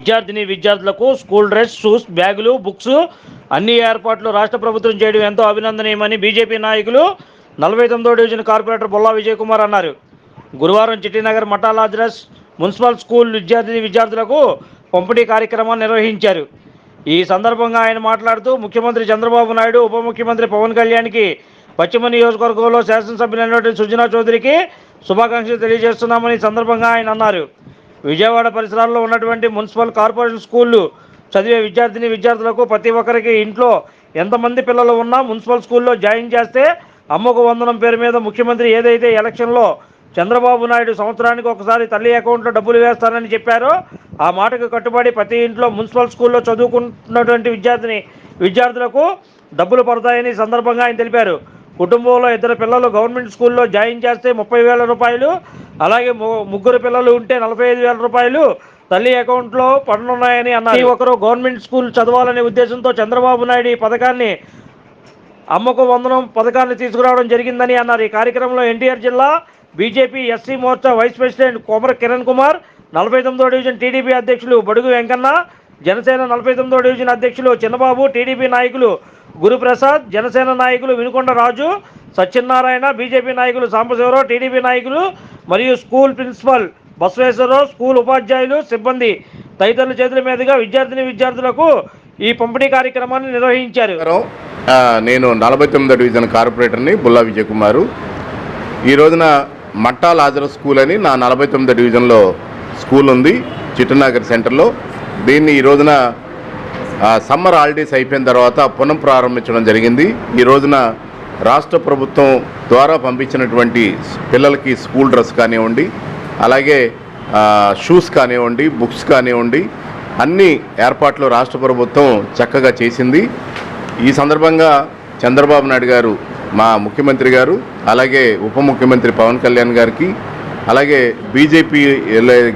విద్యార్థిని విద్యార్థులకు school dress shoes బ్యాగులు బుక్స్ అన్ని ఏర్పాట్లు రాష్ట్ర ప్రభుత్వం చేయడం ఎంతో అభినందనీయమని బీజేపీ నాయకులు నలభై తొమ్మిదో డివిజన్ కార్పొరేటర్ బొల్లా విజయ్ కుమార్ అన్నారు. గురువారం చిట్టినగర్ మఠాలాద్రస్ మున్సిపల్ స్కూల్ విద్యార్థిని విద్యార్థులకు పంపిణీ కార్యక్రమాన్ని నిర్వహించారు. ఈ సందర్భంగా ఆయన మాట్లాడుతూ ముఖ్యమంత్రి చంద్రబాబు నాయుడు ఉప ముఖ్యమంత్రి పవన్ కళ్యాణ్కి పశ్చిమ నియోజకవర్గంలో శాసనసభ్యులైనటువంటి సుజనా చౌదరికి శుభాకాంక్షలు తెలియజేస్తున్నామని సందర్భంగా ఆయన అన్నారు. విజయవాడ పరిసరాల్లో ఉన్నటువంటి మున్సిపల్ కార్పొరేషన్ స్కూళ్ళు చదివే విద్యార్థిని విద్యార్థులకు ప్రతి ఒక్కరికి ఇంట్లో ఎంతమంది పిల్లలు ఉన్నా మున్సిపల్ స్కూల్లో జాయిన్ చేస్తే అమ్మకు వందనం పేరు మీద ముఖ్యమంత్రి ఏదైతే ఎలక్షన్లో చంద్రబాబు నాయుడు సంవత్సరానికి ఒకసారి తల్లి అకౌంట్లో డబ్బులు వేస్తానని చెప్పారో ఆ మాటకు కట్టుబడి ప్రతి ఇంట్లో మున్సిపల్ స్కూల్లో చదువుకుంటున్నటువంటి విద్యార్థిని విద్యార్థులకు డబ్బులు పడతాయని సందర్భంగా ఆయన తెలిపారు. కుటుంబంలో ఇద్దరు పిల్లలు గవర్నమెంట్ స్కూల్లో జాయిన్ చేస్తే ముప్పై వేల రూపాయలు అలాగే ముగ్గురు పిల్లలు ఉంటే నలభై ఐదు వేల రూపాయలు తల్లి అకౌంట్లో పడనున్నాయని అన్నారు. ఒక్కరూ గవర్నమెంట్ స్కూల్ చదవాలనే ఉద్దేశంతో చంద్రబాబు నాయుడు ఈ పథకాన్ని అమ్మకు వందనం పథకాన్ని తీసుకురావడం జరిగిందని అన్నారు. ఈ కార్యక్రమంలో ఎన్టీఆర్ జిల్లా BJP SC Morcha vice president Komara Kiran Kumar నలభై తొమ్మిదో డివిజన్ టీడీపీ అధ్యక్షులు బడుగు వెంకన్న జనసేన నలభై తొమ్మిదో డివిజన్ అధ్యక్షులు చిన్నబాబు టీడీపీ నాయకులు గురుప్రసాద్ జనసేన నాయకులు వినుకొండ రాజు సత్యనారాయణ బీజేపీ నాయకులు సాంబశివరావు టీడీపీ నాయకులు మరియు స్కూల్ ప్రిన్సిపల్ బసవేశ్వరరావు స్కూల్ ఉపాధ్యాయులు సిబ్బంది తదితరుల చేతుల మీదుగా విద్యార్థిని విద్యార్థులకు ఈ పంపిణీ కార్యక్రమాన్ని నిర్వహించారు. నేను నలభై తొమ్మిదో డివిజన్ కార్పొరేటర్ని బుల్లా విజయ్ కుమారు ఈ రోజున మట్టా లాజర్ స్కూల్ అని నా నలభై తొమ్మిదో డివిజన్లో స్కూల్ ఉంది చిట్టనగర్ సెంటర్లో. దీన్ని ఈ రోజున సమ్మర్ హాలిడేస్ అయిపోయిన తర్వాత పునః ప్రారంభించడం జరిగింది. ఈ రోజున రాష్ట్ర ప్రభుత్వం ద్వారా పంపించినటువంటి పిల్లలకి స్కూల్ డ్రెస్ కానివ్వండి అలాగే షూస్ కానివ్వండి బుక్స్ కానివ్వండి అన్ని ఏర్పాట్లు రాష్ట్ర ప్రభుత్వం చక్కగా చేసింది. ఈ సందర్భంగా చంద్రబాబు నాయుడు గారు మా ముఖ్యమంత్రి గారు అలాగే ఉప ముఖ్యమంత్రి పవన్ కళ్యాణ్ గారికి అలాగే బీజేపీ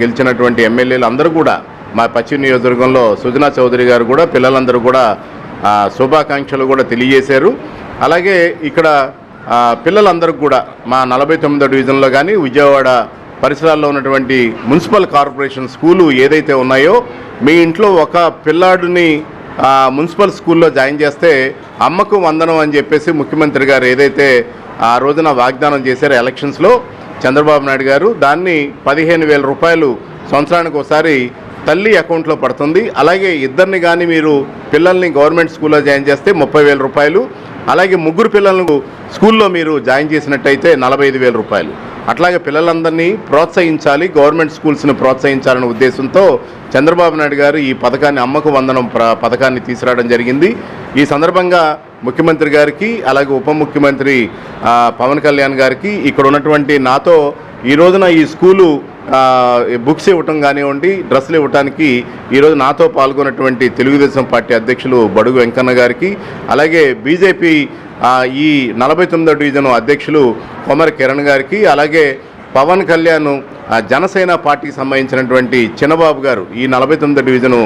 గెలిచినటువంటి ఎమ్మెల్యేలు అందరూ కూడా మా పశ్చిమ నియోజకవర్గంలో సుజనా చౌదరి గారు కూడా పిల్లలందరూ కూడా శుభాకాంక్షలు కూడా తెలియజేశారు. అలాగే ఇక్కడ పిల్లలందరికీ కూడా మా నలభై తొమ్మిదో డివిజన్లో కానీ విజయవాడ పరిసరాల్లో ఉన్నటువంటి మున్సిపల్ కార్పొరేషన్ స్కూలు ఏదైతే ఉన్నాయో మీ ఇంట్లో ఒక పిల్లాడిని మున్సిపల్ స్కూల్లో జాయిన్ చేస్తే అమ్మకు వందనం అని చెప్పేసి ముఖ్యమంత్రి గారు ఏదైతే ఆ రోజున వాగ్దానం చేశారో ఎలక్షన్స్లో చంద్రబాబు నాయుడు గారు దాన్ని పదిహేను వేల రూపాయలు సంవత్సరానికి ఒకసారి తల్లి అకౌంట్లో పడుతుంది. అలాగే ఇద్దరిని కానీ మీరు పిల్లల్ని గవర్నమెంట్ స్కూల్లో జాయిన్ చేస్తే ముప్పై వేల రూపాయలు. అలాగే ముగ్గురు పిల్లలను స్కూల్లో మీరు జాయిన్ చేసినట్టయితే నలభై ఐదు వేల రూపాయలు. అట్లాగే పిల్లలందరినీ ప్రోత్సహించాలి గవర్నమెంట్ స్కూల్స్ని ప్రోత్సహించాలనే ఉద్దేశంతో చంద్రబాబు నాయుడు గారు ఈ పథకాన్ని అమ్మకు వందనం పథకాన్ని తీసుకురావడం జరిగింది. ఈ సందర్భంగా ముఖ్యమంత్రి గారికి అలాగే ఉప ముఖ్యమంత్రి పవన్ కళ్యాణ్ గారికి ఇక్కడ ఉన్నటువంటి నాతో ఈ రోజున ఈ స్కూలు బుక్స్ ఇవ్వటం కానివ్వండి డ్రెస్సులు ఇవ్వటానికి ఈరోజు నాతో పాల్గొన్నటువంటి తెలుగుదేశం పార్టీ అధ్యక్షులు బడుగు వెంకన్న గారికి అలాగే బీజేపీ ఈ నలభై తొమ్మిదో డివిజన్ అధ్యక్షులు కొమర కిరణ్ గారికి అలాగే పవన్ కళ్యాణ్ జనసేన పార్టీకి సంబంధించినటువంటి చిన్నబాబు గారు ఈ నలభై తొమ్మిదో డివిజను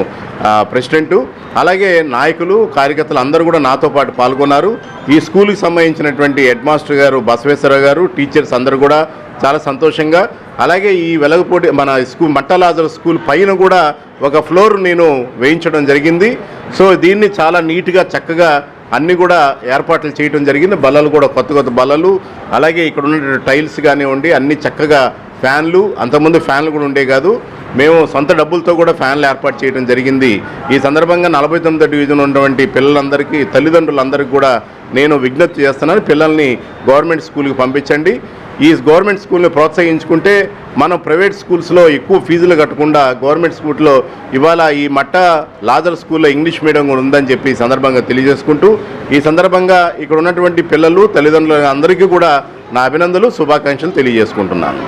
ప్రెసిడెంటు అలాగే నాయకులు కార్యకర్తలు అందరూ కూడా నాతో పాటు పాల్గొన్నారు. ఈ స్కూల్కి సంబంధించినటువంటి హెడ్ మాస్టర్ గారు బసవేశ్వరరావు గారు టీచర్స్ అందరూ కూడా చాలా సంతోషంగా. అలాగే ఈ వెలగపోటీ మన స్కూల్ మట్టలాజర్ స్కూల్ పైన కూడా ఒక ఫ్లోర్ నేను వేయించడం జరిగింది. సో దీన్ని చాలా నీట్గా చక్కగా అన్ని కూడా ఏర్పాట్లు చేయడం జరిగింది. బల్లలు కూడా కొత్త కొత్త బల్లలు. అలాగే ఇక్కడ ఉన్న టైల్స్ కానివ్వండి అన్ని చక్కగా ఫ్యాన్లు. అంతకుముందు ఫ్యాన్లు కూడా ఉండే కాదు. మేము సొంత డబ్బులతో కూడా ఫ్యాన్లు ఏర్పాటు చేయడం జరిగింది. ఈ సందర్భంగా నలభై తొమ్మిదో డివిజన్ ఉన్నటువంటి పిల్లలందరికీ తల్లిదండ్రులందరికీ కూడా నేను విజ్ఞప్తి చేస్తున్నాను. పిల్లల్ని గవర్నమెంట్ స్కూల్కి పంపించండి. ఈ గవర్నమెంట్ స్కూల్ని ప్రోత్సహించుకుంటే మనం ప్రైవేట్ స్కూల్స్లో ఎక్కువ ఫీజులు కట్టకుండా గవర్నమెంట్ స్కూల్లో ఇవాళ ఈ మట్ట లాజర్ స్కూల్లో ఇంగ్లీష్ మీడియం కూడా ఉందని చెప్పి సందర్భంగా తెలియజేసుకుంటూ ఈ సందర్భంగా ఇక్కడ ఉన్నటువంటి పిల్లలు తల్లిదండ్రులు అందరికీ కూడా నా అభినందనలు శుభాకాంక్షలు తెలియజేసుకుంటున్నాను.